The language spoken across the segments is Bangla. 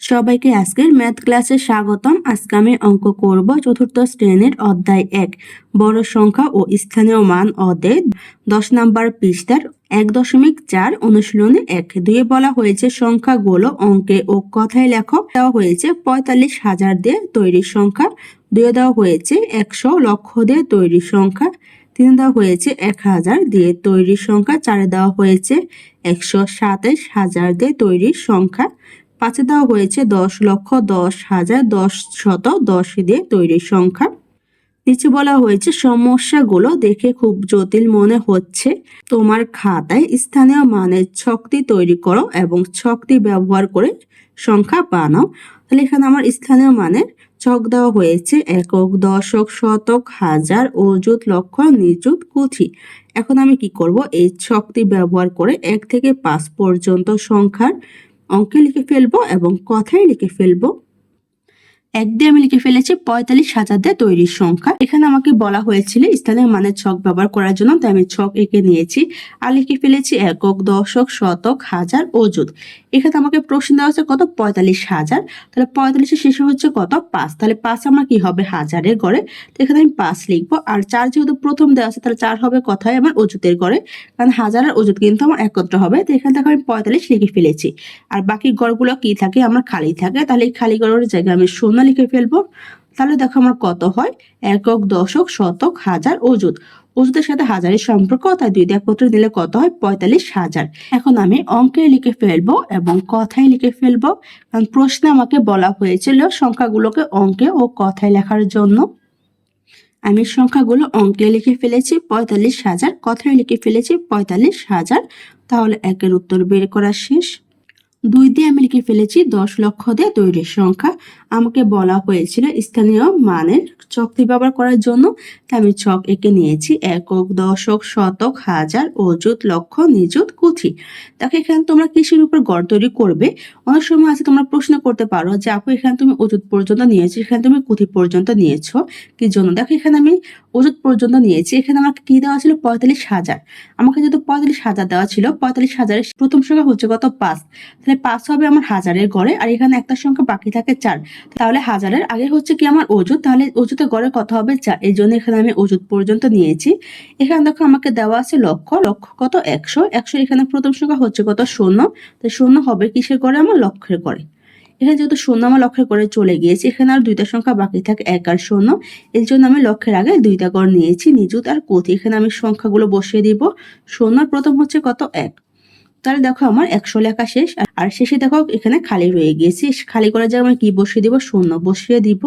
সবাইকে আজকের ম্যাথ ক্লাসে স্বাগতম। আজকে আমি অঙ্ক করব চতুর্থ শ্রেণির অধ্যায় এক, বড় সংখ্যা ও স্থানীয় মান অধ্যায় দশ নাম্বার পৃষ্ঠার এক দশমিক চার অনুশীলনে এক, দুয়ে বলা হয়েছে সংখ্যাগুলো অঙ্কে ও কথায় লেখক দেওয়া হয়েছে পঁয়তাল্লিশ হাজার দিয়ে তৈরি সংখ্যা, দুয়ে দেওয়া হয়েছে একশো লক্ষ দিয়ে তৈরি সংখ্যা, তিনে দেওয়া হয়েছে এক হাজার দিয়ে তৈরি সংখ্যা, চারে দেওয়া হয়েছে একশো সাতাইশ হাজার দিয়ে তৈরি সংখ্যা পাঁচে দেওয়া হয়েছে দশ লক্ষ দশ হাজার দশ শত দশ দিয়ে তৈরি সংখ্যা। নিচে বলা হয়েছে, সমস্যাগুলো দেখে খুব জটিল মনে হচ্ছে। তোমার খাতায় স্থানীয় মানের ছকটি তৈরি করো এবং ছকটি ব্যবহার করে সংখ্যা বানাও। তাহলে এখানে আমার স্থানীয় মানের ছক দেওয়া হয়েছে, একক, দশক, শতক, হাজার, অযুত, লক্ষ, নিযুত, কুথি। এখন আমি কি করব? এই ছকটি ব্যবহার করে এক থেকে পাঁচ পর্যন্ত সংখ্যার অঙ্কে লিখে ফেলব এবং কথায় লিখে ফেলব। এক দিয়ে আমি লিখে ফেলেছি, পঁয়তাল্লিশ হাজার দিয়ে তৈরি সংখ্যা। এখানে আমাকে বলা হয়েছিল স্থানীয় মানের ছক ব্যবহার করার জন্য, তাই আমি ছক এঁকে নিয়েছি। আর লিখে ফেলেছি একক, দশক, শতক, হাজার, অযুত। এখানে আমাকে প্রশ্ন দেওয়া হচ্ছে কত? পঁয়তাল্লিশ হাজার। তাহলে পঁয়তাল্লিশের শেষে হচ্ছে কত? পাঁচ। তাহলে পাঁচ আমার কি হবে? হাজারের গড়ে। তো এখানে আমি পাঁচ লিখব। আর চার যেহেতু প্রথম দেওয়া আছে, তাহলে চার হবে কথায়? আমার অজুতের গড়ে। কারণ হাজার আর অজুত কিন্তু আমার একত্র হবে। তো এখান থেকে আমি পঁয়তাল্লিশ লিখে ফেলেছি। আর বাকি গড়গুলো কি থাকে? আমার খালি থাকে। তাহলে এই খালি গড়ের জায়গায় আমি শূন্য লিখে ফেলব। তাহলে দেখো আমার কত হয়? একক, দশক, শতক, হাজার অজুত অজুতের সাথে হাজারের সম্পর্ক, তাই দুই একত্রে দিলে কত হয়? পঁয়তাল্লিশ হাজার। এখন আমি অঙ্কে লিখে ফেলব এবং কথায় লিখে ফেলব। কারণ প্রশ্নে আমাকে বলা হয়েছিল সংখ্যাগুলোকে অঙ্কে ও কথায় লেখার জন্য। আমি সংখ্যাগুলো অঙ্কে লিখে ফেলেছি, পঁয়তাল্লিশ হাজার। কথায় লিখে ফেলেছি, পঁয়তাল্লিশ হাজার। তাহলে একের উত্তর বের করা শেষ। দুই দিয়ে আমি লিখে ফেলেছি, দশ লক্ষ দিয়ে দৈর্ঘ্যের সংখ্যা। আমাকে বলা হয়েছিল স্থানীয় মানের চকটি ব্যবহার করার জন্য। তাই আমি চক এঁকে নিয়েছি, একক, দশক, শতক, হাজার, অযুত, লক্ষ, নিযুত, কুথি। তাকে এখানে তোমরা কৃষির উপর গড় তৈরি করবে? অনেক সময় আছে তোমরা প্রশ্ন করতে পারো যে, আপু, এখানে তুমি অযুত পর্যন্ত নিয়েছো, এখানে তুমি কুথি পর্যন্ত নিয়েছো, কি জন্য? দেখো, এখানে আমি অযুত পর্যন্ত নিয়েছি, এখানে আমাকে কি দেওয়া ছিল? পঁয়তাল্লিশ হাজার। আমাকে যেহেতু পঁয়তাল্লিশ হাজার দেওয়া ছিল, পঁয়তাল্লিশ হাজারের প্রথম সংখ্যা হচ্ছে কত? পাঁচ। তাহলে পাঁচ হবে আমার হাজারের গড়ে, আর এখানে একটা সংখ্যা বাকি থাকে চার। তাহলে হাজারের আগে হচ্ছে কি আমার অজুত তাহলে অজুতের গড়ে কত হবে? চার। এই জন্য এখানে আমি অজুত পর্যন্ত নিয়েছি। এখানে দেখো, আমাকে দেওয়া আছে লক্ষ। লক্ষ কত? একশো। একশো এখানে প্রথম সংখ্যা হচ্ছে কত? শূন্য। তো শূন্য হবে কিসের গড়ে আমার? লক্ষের করে। এখানে যেহেতু শূন্য আমার লক্ষ্য করে চলে গিয়েছে, এখানে আর দুইটা সংখ্যা বাকি থাকে এক আর শূন্য। এর জন্য আমি লক্ষ্যের আগে দুইটা গড় নিয়েছি, নিযুত আর কোথি এখানে আমি সংখ্যাগুলো বসিয়ে দিব। শূন্য প্রথম হচ্ছে কত? এক। তাহলে দেখো আমার একশো লেখা শেষ। আর শেষে দেখো এখানে খালি রয়ে গিয়েছে। খালি করার জায়গায় আমি কি বসিয়ে দিব? শূন্য বসিয়ে দিব।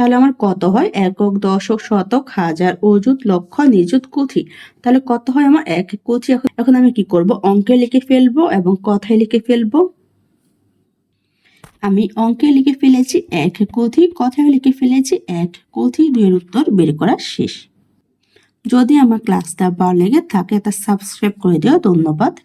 তাহলে আমার কত হয়? একক, দশক, শতক, হাজার, অযুত, লক্ষ, নিযুত, কুথি। তাহলে কত হয় আমার? এক কুথি। এখন আমি কি করব? অঙ্কে লিখে ফেলব এবং কথায় লিখে ফেলব। আমি অঙ্কে লিখে ফেলেছি এক কুথি, কথায় লিখে ফেলেছি এক কুথি, দুইয়ের উত্তর বের করা শেষ। যদি আমার ক্লাসটা ভালো লেগে থাকে, তা সাবস্ক্রাইব করে দিও। ধন্যবাদ।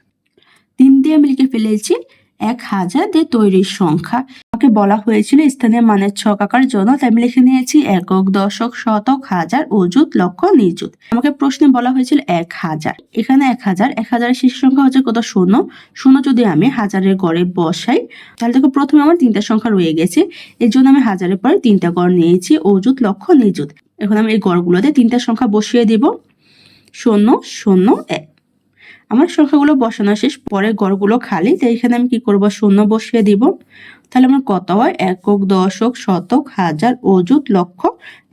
তিন দিয়ে আমি লিখে ফেলেছি এক হাজার দিয়ে তৈরির সংখ্যা। আমাকে বলা হয়েছিল স্থানীয় মানের ছক আঁকার জন্য, তাই আমি লিখে নিয়েছি একক, দশক, শতক, হাজার, অযুত, লক্ষ, নিযুত। আমাকে প্রশ্নে বলা হয়েছিল এক হাজার। এখানে এক হাজার, এক হাজারের শেষ সংখ্যা হচ্ছে কত? শূন্য। শূন্য যদি আমি হাজারের গড়ে বসাই, তাহলে দেখো প্রথমে আমার তিনটা সংখ্যা রয়ে গেছে। এর জন্য আমি হাজারের পরে তিনটা গড় নিয়েছি, অযুত, লক্ষ, নিযুত। এখন আমি এই গড়গুলোতে তিনটা সংখ্যা বসিয়ে দিব। শূন্য শূন্য, এক। আমার সংখ্যাগুলো বসানো শেষ, পরে গড়গুলো খালি, তাই এখানে আমি কি করব? শূন্য বসিয়ে দিব। তাহলে আমার কত হয়? একক, দশক, শতক, হাজার, অযুত, লক্ষ,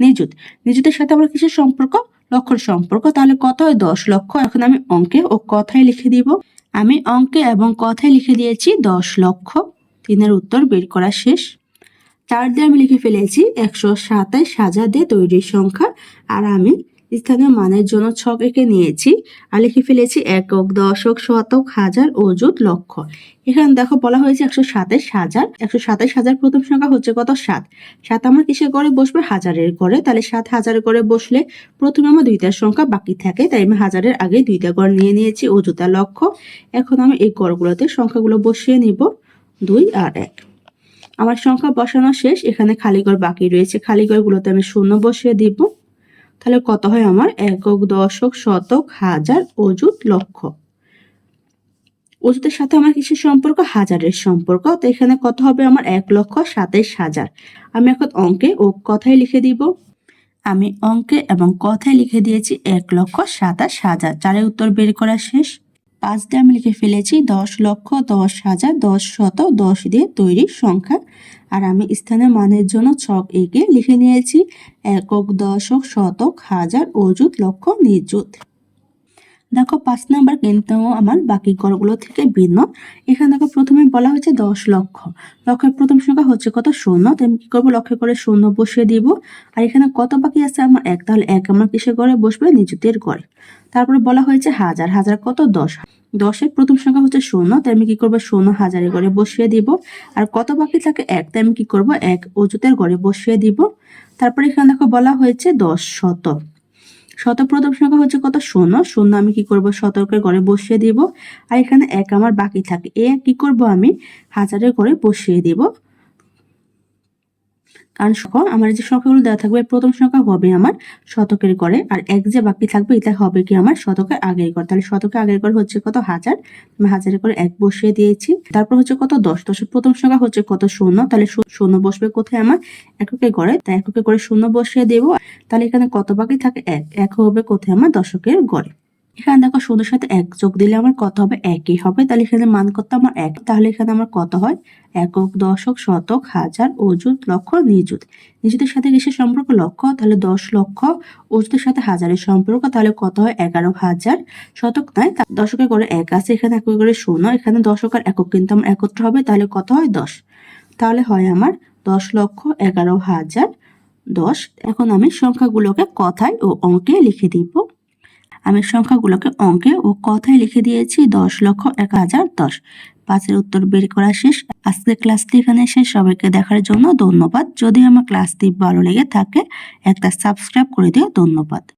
নিযুত। নিযুতের সাথে আমার কিসের সম্পর্ক? লক্ষর সম্পর্ক। তাহলে কত হয়? দশ লক্ষ। এখন আমি অঙ্কে ও কথায় লিখে দিব। আমি অঙ্কে এবং কথায় লিখে দিয়েছি দশ লক্ষ। তিনের উত্তর বের করা শেষ। চার দিয়ে আমি লিখে ফেলেছি একশো সাতাইশ হাজার দিয়ে তৈরির সংখ্যা। আর আমি স্থানীয় মানের জন্য ছক এঁকে নিয়েছি আর লিখে ফেলেছি একক, দশক, শতক, হাজার, অযুত, লক্ষ। এখানে দেখো বলা হয়েছে একশো সাতাইশ হাজার। একশো সাতাইশ হাজার প্রথম সংখ্যা হচ্ছে কত? সাত। সাত আমার কিসের গড়ে বসবে? হাজারের গড়ে তাহলে সাত হাজারের করে বসলে প্রথমে আমার দুইটার সংখ্যা বাকি থাকে, তাই আমি হাজারের আগে দুইটা গড় নিয়ে নিয়েছি, অযুতা লক্ষ। এখন আমি এই গড়গুলোতে সংখ্যাগুলো বসিয়ে নিব। দুই আর এক। আমার সংখ্যা বসানো শেষ। এখানে খালি ঘর বাকি রয়েছে। খালি ঘরগুলোতে আমি শূন্য বসিয়ে দিব। তাহলে কত হয় আমার? একক দশক শতক হাজার অযুত লক্ষ। অজুতের সাথে আমার কিসের সম্পর্ক? হাজারের সম্পর্ক। তো এখানে কত হবে আমার? এক লক্ষ সাতাইশ হাজার। আমি এখন অঙ্কে ও কথায় লিখে দিব। আমি অঙ্কে এবং কথায় লিখে দিয়েছি এক লক্ষ সাতাশ হাজার। চারের উত্তর বের করা শেষ। পাঁচ দিয়ে আমি লিখে ফেলেছি, দশ লক্ষ, দশ হাজার, দশ শত, দশ দিয়ে তৈরি সংখ্যা। আর আমি স্থানের মানের জন্য ছক এঁকে লিখে নিয়েছি, একক, দশক, শতক, হাজার, অযুত, লক্ষ নিযুত দেখো, পাঁচ নাম্বার কিন্তু আমার বাকি গড়গুলো থেকে ভিন্ন। এখানে দেখো, প্রথমে বলা হয়েছে দশ লক্ষ। লক্ষের প্রথম সংখ্যা হচ্ছে কত? শূন্য। তো আমি কি করব? লক্ষ্য করে শূন্য বসিয়ে দিব। আর এখানে কত বাকি আছে আমার? এক। তাহলে এক আমার কিসের ঘরে বসবে? নিজেদের ঘরে। তারপরে বলা হয়েছে হাজার। হাজার কত? দশ। দশের প্রথম সংখ্যা হচ্ছে শূন্য। তাই আমি কি করব? শূন্য হাজারের ঘরে বসিয়ে দিব। আর কত বাকি থাকে? এক। তাই আমি কি করব? এক অজুতের ঘরে বসিয়ে দিব। তারপরে এখানে দেখো, বলা হয়েছে দশ শত শত প্রথম সংখ্যা হচ্ছে কত? শূন্য। শূন্য আমি কি করব? শতকের ঘরে বসিয়ে দিব। আর এখানে এক আমার বাকি থাকে। এ কি করব আমি? হাজারের ঘরে বসিয়ে দিব। কারণ সংখ্যা আমার যে সংখ্যাগুলো দেওয়া থাকবে, প্রথম সংখ্যা হবে আমার শতকের ঘরে আর এক যে বাকি থাকবে, এটা হবে কি আমার শতকের আগের ঘর তাহলে শতকের আগের ঘর হচ্ছে কত? হাজার। আমি হাজারের করে এক বসিয়ে দিয়েছি। তারপর হচ্ছে কত? দশ। দশের প্রথম সংখ্যা হচ্ছে কত? শূন্য। তাহলে শূন্য বসবে কোথায় আমার? এককের ঘরে তাই এককের করে শূন্য বসিয়ে দেবো। তাহলে এখানে কত বাকি থাকে? এক। এক হবে কোথায়? আমার দশকের ঘরে এখানে দেখো শূন্যের সাথে এক যোগ দিলে আমার কত হবে? একই হবে। তাহলে এখানে মান কত? আমার এক। তাহলে এখানে আমার কত হয়? একক, দশক, শতক, হাজার, অযুত, লক্ষ, নিযুত। নিযুতের সাথে কিসের সম্পর্ক? লক্ষ। তাহলে দশ লক্ষ। অযুতের সাথে হাজারের সম্পর্ক। তাহলে কত হয়? এগারো হাজার। শতক নয় তা- দশকে করে এক আছে। এখানে একক করে শূন্য। এখানে দশক আর একক কিন্তু আমার একত্র হবে। তাহলে কত হয়? দশ। তাহলে হয় আমার দশ লক্ষ এগারো হাজার দশ। এখন আমি সংখ্যাগুলোকে কথায় ও অঙ্কে লিখে দিব। আমি সংখ্যাগুলোকে অঙ্কে ও কথায় লিখে দিয়েছি, দশ লক্ষ এক হাজার দশ। পাঁচের উত্তর বের করা শেষ। আজকে ক্লাসটি এখানে শেষ। সবাইকে দেখার জন্য ধন্যবাদ। যদি আমার ক্লাসটি ভালো লেগে থাকে, একটা সাবস্ক্রাইব করে দিও। ধন্যবাদ।